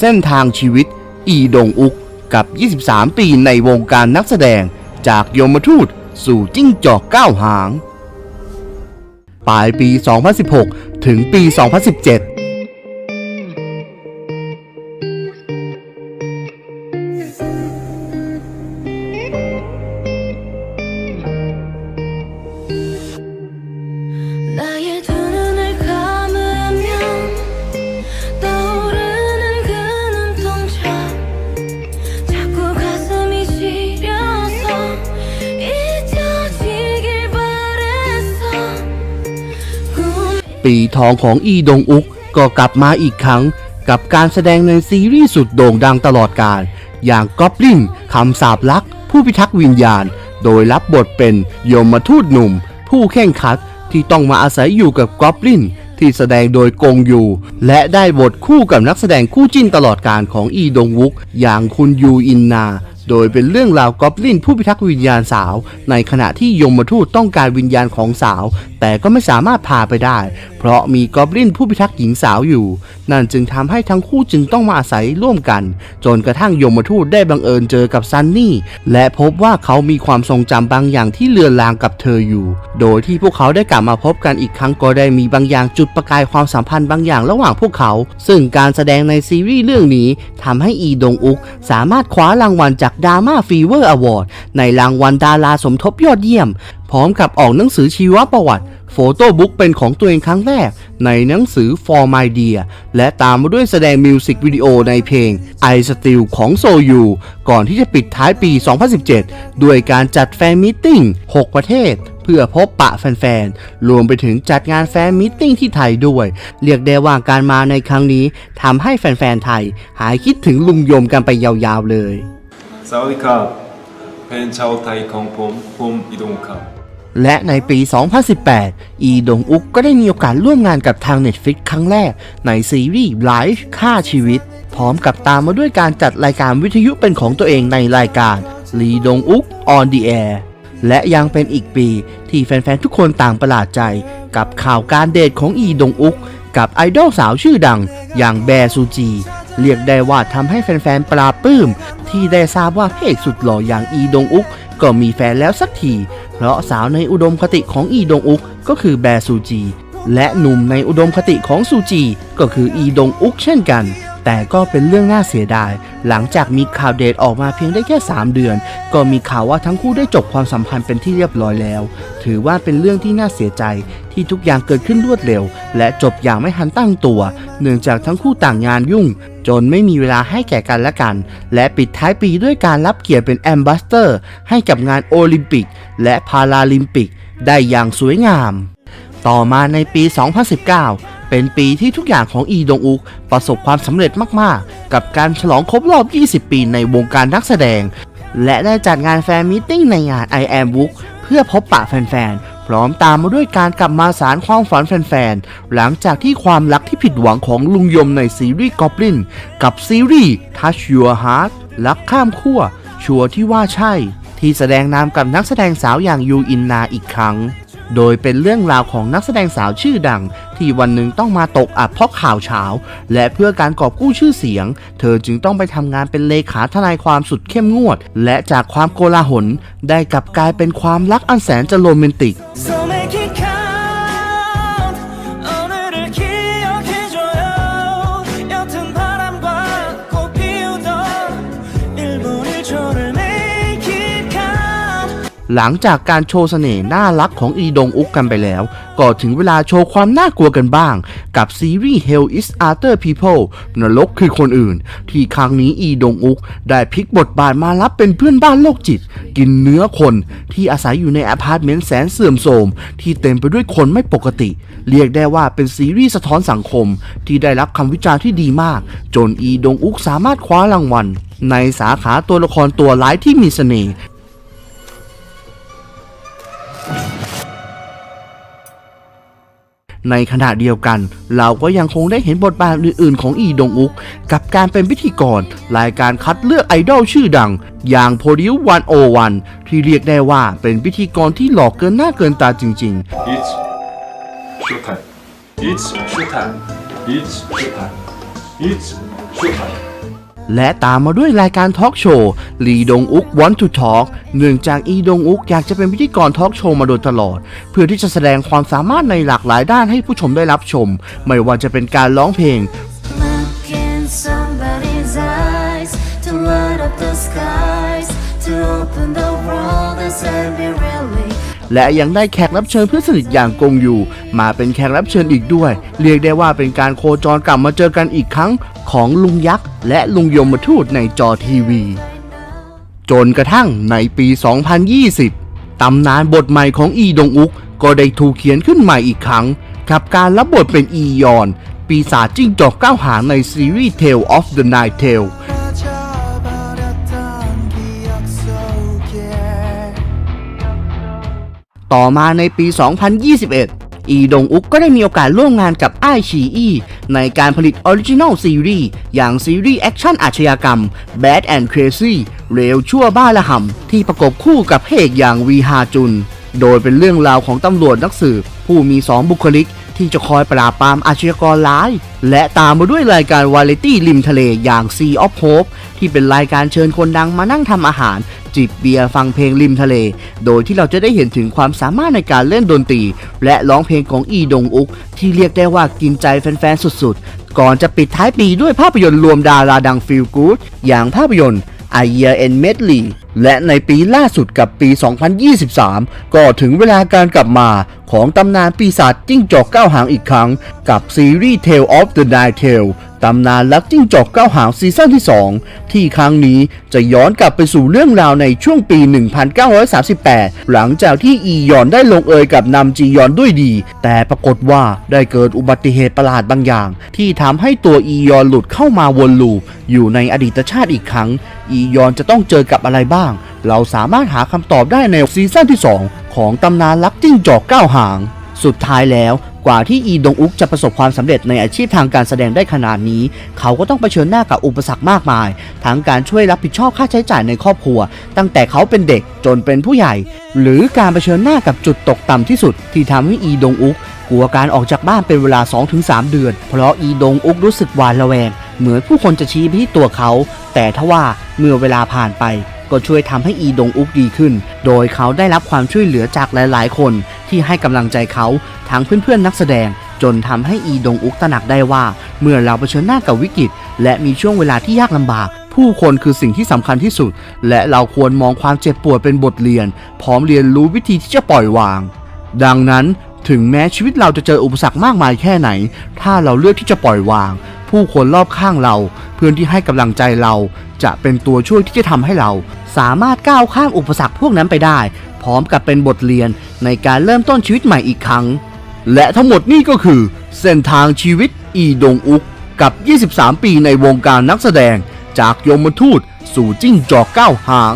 เส้นทางชีวิต อีดงอุกกับ 23 ปีในวงการนักแสดงจากยมทูตสู่จิ้งจอกก้าวหาง ปลายปี 2016 ถึงปี 2017 ปีทองของอีดงอุก ก็กลับมาอีกครั้ง กับการแสดงในซีรีส์สุดโด่งดังตลอดกาลอย่างกอบลินคำสาบลัก ผู้พิทักษ์วิญญาณ โดยรับบทเป็นยมทูตหนุ่ม ผู้แข่งขัดที่ต้องมาอาศัยอยู่กับกอบลินที่แสดงโดยกงยูและได้บทคู่กับนักแสดงคู่จิ้นตลอดการของอีดงวุก อย่างคุณยูอินนาโดยเป็นเรื่องราวกอบลินผู้พิทักษ์วิญญาณสาว ในขณะที่ยมทูตต้องการวิญญาณของสาว แต่ก็ไม่สามารถพาไปได้ เพราะมีกอบลินผู้พิทักษ์หญิงสาวอยู่ นั่นจึงทำให้ทั้งคู่จึงต้องมาอาศัยร่วมกัน จนกระทั่งยมทูตได้บังเอิญเจอกับซันนี่ และพบว่าเขามีความทรงจำบางอย่างที่เลือนลางกับเธออยู่ โดยที่พวกเขาได้กลับมาพบกันอีกครั้งก็ได้มีบางอย่างจุดประกายความสัมพันธ์บางอย่างระหว่างพวกเขา ซึ่งการแสดงในซีรีส์เรื่องนี้ทำให้อีดงอุกสามารถคว้ารางวัลจากดราม่าฟีเวอร์อวอร์ดในรางวัลดาราสมทบยอดเยี่ยม พร้อมกับออกหนังสือชีวประวัติ โฟโต้บุ๊กเป็นของตัวเองครั้งแรก ในหนังสือ For My Dear และตามมาด้วยแสดงมิวสิกวิดีโอในเพลง I Still ของโซยูก่อนที่จะปิดท้ายปี 2017 ด้วยการจัดแฟนมิทติ้ง 6 ประเทศเพื่อพบปะแฟนๆ รวมไปถึงจัดงานแฟนมิทติ้งที่ไทยด้วย เรียกได้ว่าการมาในครั้งนี้ทำให้แฟนๆ ไทย หายคิดถึงลุงยมกันไปยาวๆ เลย สวัสดีครับเป็นชาวไทยของผมผมอิดงครับและในปี 2018 อีดงอุกก็ได้มีโอกาสร่วมงานกับทาง Netflix ครั้งแรก ในซีรีส์ไลฟ์ฆ่าชีวิต พร้อมกับตามมาด้วยการจัดรายการวิทยุเป็นของตัวเองในรายการลีดงอุก on the air และยังเป็นอีกปีที่แฟนๆ ทุกคนต่างประหลาดใจ กับข่าวการเดทของอีดงอุก กับไอดอลสาวชื่อดัง อย่างแบซูจี เรียกได้ว่าทำให้แฟนๆปลาปลื้ม ที่ได้ทราบว่าพระเอกสุดหล่ออย่างอีดงอุก ก็มีแฟนแล้วสักที เพราะสาวในอุดมคติของอีดงอุกก็คือแบซูจี และหนุ่มในอุดมคติของซูจี ก็คืออีดงอุกเช่นกัน แต่ก็เป็นเรื่องน่าเสียดาย หลังจากมีข่าวเดทออกมาเพียงได้แค่ 3 เดือน ก็มีข่าวว่าทั้งคู่ได้จบความสัมพันธ์เป็นที่เรียบร้อยแล้ว ถือว่าเป็นเรื่องที่น่าเสียใจที่ทุกอย่างเกิดขึ้นรวดเร็ว และจบอย่างไม่ทันตั้งตัว เนื่องจากทั้งคู่ต่างงานยุ่ง จนไม่มีเวลาให้แก่กันและกัน และปิดท้ายปีด้วยการรับเกียรติเป็นแอมบาสเตอร์ ให้กับงานโอลิมปิก และพาราลิมปิก ได้อย่างสวยงาม ต่อมาในปี 2019 เป็นปีที่ทุกอย่างของอีดงอุก ประสบความสำเร็จมาก ๆ กับการฉลองครบรอบ 20 ปีในวงการนักแสดง และได้จัดงานแฟนมิทติ้งในงาน I Am Book เพื่อพบปะแฟน ๆ ร้อมตามมาด้วยการกลับมาสารความฝันแฟนๆ หลังจากที่ความรักที่ผิดหวังของลุงยมในซีรีส์กอบลินกับซีรีส์ Touch Your Heart รักข้ามขั้วชัวที่ว่าใช่ ที่แสดงนามกับนักแสดงสาวอย่างยูอินนาอีกครั้ง โดยเป็นเรื่องราวของนักแสดงสาวชื่อดัง ที่วันหนึ่งต้องมาตกอับเพราะข่าวเช้า และเพื่อการกอบกู้ชื่อเสียง เธอจึงต้องไปทำงานเป็นเลขาทนายความสุดเข้มงวด และจากความโกลาหล ได้กลับกลายเป็นความรักอันแสนจะโรแมนติก So หลังจากการโชว์เสน่ห์น่ารักของอีดงอุกกันไปแล้ว ก็ถึงเวลาโชว์ความน่ากลัวกันบ้าง กับซีรีส์ Hell is Other People นรกคือคนอื่น ที่ครั้งนี้อีดงอุกได้พลิกบทบาทมารับเป็นเพื่อนบ้านโรคจิต กินเนื้อคนที่อาศัยอยู่ในอพาร์ตเมนต์แสนเสื่อมโทรม ที่เต็มไปด้วยคนไม่ปกติ เรียกได้ว่าเป็นซีรีส์สะท้อนสังคม ที่ได้รับคำวิจารณ์ที่ดีมาก จนอีดงอุกสามารถคว้ารางวัลในสาขาตัวละครตัวร้ายที่มีเสน่ห์ ในขณะเดียวกัน เราก็ยังคงได้เห็นบทบาทอื่นๆ ของอีดงอุก กับการเป็นพิธีกร รายการคัดเลือกไอดอลชื่อดัง อย่างโพดิววันโอวันที่เรียกได้ว่าเป็นพิธีกรที่หลอกเกินหน้าเกินตาจริง ๆ It's showtime It's showtime It's showtime It's showtime และตามมาด้วยรายการทอล์กโชว์ลีดงอุก Want to Talk เนื่องจากอีดงอุกอยากจะเป็นพิธีกรทอล์กโชว์มาโดยตลอด เพื่อที่จะแสดงความสามารถในหลากหลายด้านให้ผู้ชมได้รับชม ไม่ว่าจะเป็นการร้องเพลง to open the world and set me really และยังได้แขกรับเชิญเพื่อนสนิทอย่างกงยูมาเป็นแขกรับเชิญอีกด้วย เรียกได้ว่าเป็นการโคจรกลับมาเจอกันอีกครั้งของลุงยักษ์และลุงยมทูตในจอทีวี จนกระทั่งในปี 2020 ตำนานบทใหม่ของอีดงอุก ก็ได้ถูกเขียนขึ้นใหม่อีกครั้งกับการรับบทเป็นอียอน ปีศาจจิ้งจอกก้าวหางในซีรีส์ Tale of the Night Tale ต่อมาในปี 2021 อีดงอุกก็ได้มีโอกาสร่วมงานกับไอชีอีในการผลิตออริจินอลซีรีส์อย่างซีรีส์แอคชั่นอาชญากรรม Bad and Crazy เร็วชั่วบ้าละห่ำที่ประกบคู่กับพระเพกอย่างวีฮาจุน โดยเป็นเรื่องราวของตำรวจนักสืบผู้มีสองบุคลิก ที่จะคอยปราบปรามอาชญากรร้าย และตามมาด้วยรายการวาไรตี้ริมทะเลอย่าง Sea of Hope ที่เป็นรายการเชิญคนดังมานั่งทำอาหาร จิบเบียร์ฟังเพลงริมทะเล โดยที่เราจะได้เห็นถึงความสามารถในการเล่นดนตรี และร้องเพลงของอีดงอุก ที่เรียกได้ว่ากินใจแฟนๆสุดๆ ก่อนจะปิดท้ายปีด้วยภาพยนตร์รวมดาราดังฟิลกูดอย่างภาพยนตร์ A Year in Medley และในปีล่าสุดกับปี 2023 ก็ถึงเวลาการกลับมาของตำนานปีศาจจิ้งจอกเก้าหางอีกครั้ง กับซีรีส์ Tale of the Night Tale ตำนานลักจิ้งจอกเก้าหางซีซั่นที่ 2 ที่ครั้งนี้จะย้อนกลับไปสู่เรื่องราวในช่วงปี 1938 หลังจากที่อียอนได้ลงเอยกับนำจียอนด้วยดี แต่ปรากฏว่าได้เกิดอุบัติเหตุประหลาดบางอย่าง ที่ทำให้ตัวอียอนหลุดเข้ามาวนลูปอยู่ในอดีตชาติอีกครั้ง อียอนจะต้องเจอกับอะไรบ้าง เราสามารถหาคำตอบได้ในซีซั่นที่ 2 ของตำนานลักจิ้งจอกเก้าหาง สุดท้ายแล้วกว่าที่อีดงอุกจะประสบความสำเร็จในอาชีพทางการแสดงได้ขนาดนี้ เขาก็ต้องเผชิญหน้ากับอุปสรรคมากมาย ทั้งการช่วยรับผิดชอบค่าใช้จ่ายในครอบครัว ตั้งแต่เขาเป็นเด็กจนเป็นผู้ใหญ่ หรือการเผชิญหน้ากับจุดตกต่ำที่สุด ที่ทำให้อีดงอุกกลัวการออกจากบ้านเป็นเวลา 2-3 เดือน เพราะอีดงอุกรู้สึกหวาดระแวง เหมือนผู้คนจะชี้ไปที่ตัวเขา แต่ทว่าเมื่อเวลาผ่านไป ก็ช่วยทำให้อีดงอุกดีขึ้น โดยเขาได้รับความช่วยเหลือจากหลาย ๆ คนที่ให้กำลังใจเขาทั้งเพื่อน ๆ นักแสดง จนทำให้อีดงอุกตระหนักได้ว่า เมื่อเราเผชิญหน้ากับวิกฤต และมีช่วงเวลาที่ยากลำบาก ผู้คนคือสิ่งที่สำคัญที่สุด และเราควรมองความเจ็บปวดเป็นบทเรียน พร้อมเรียนรู้วิธีที่จะปล่อยวาง ดังนั้นถึงแม้ชีวิตเราจะเจออุปสรรคมากมายแค่ไหน ถ้าเราเลือกที่จะปล่อยวาง ผู้คนรอบข้างเรา เพื่อนที่ให้กำลังใจเรา จะเป็นตัวช่วยที่จะทำให้เรา สามารถก้าวข้ามอุปสรรคพวกนั้นไปได้ พร้อมกับเป็นบทเรียนในการเริ่มต้นชีวิตใหม่อีกครั้ง และทั้งหมดนี่ก็คือ เส้นทางชีวิตอีดงอุก กับ 23 ปีในวงการนักแสดง จากยมทูตสู่จิ้งจอกเก้าหาง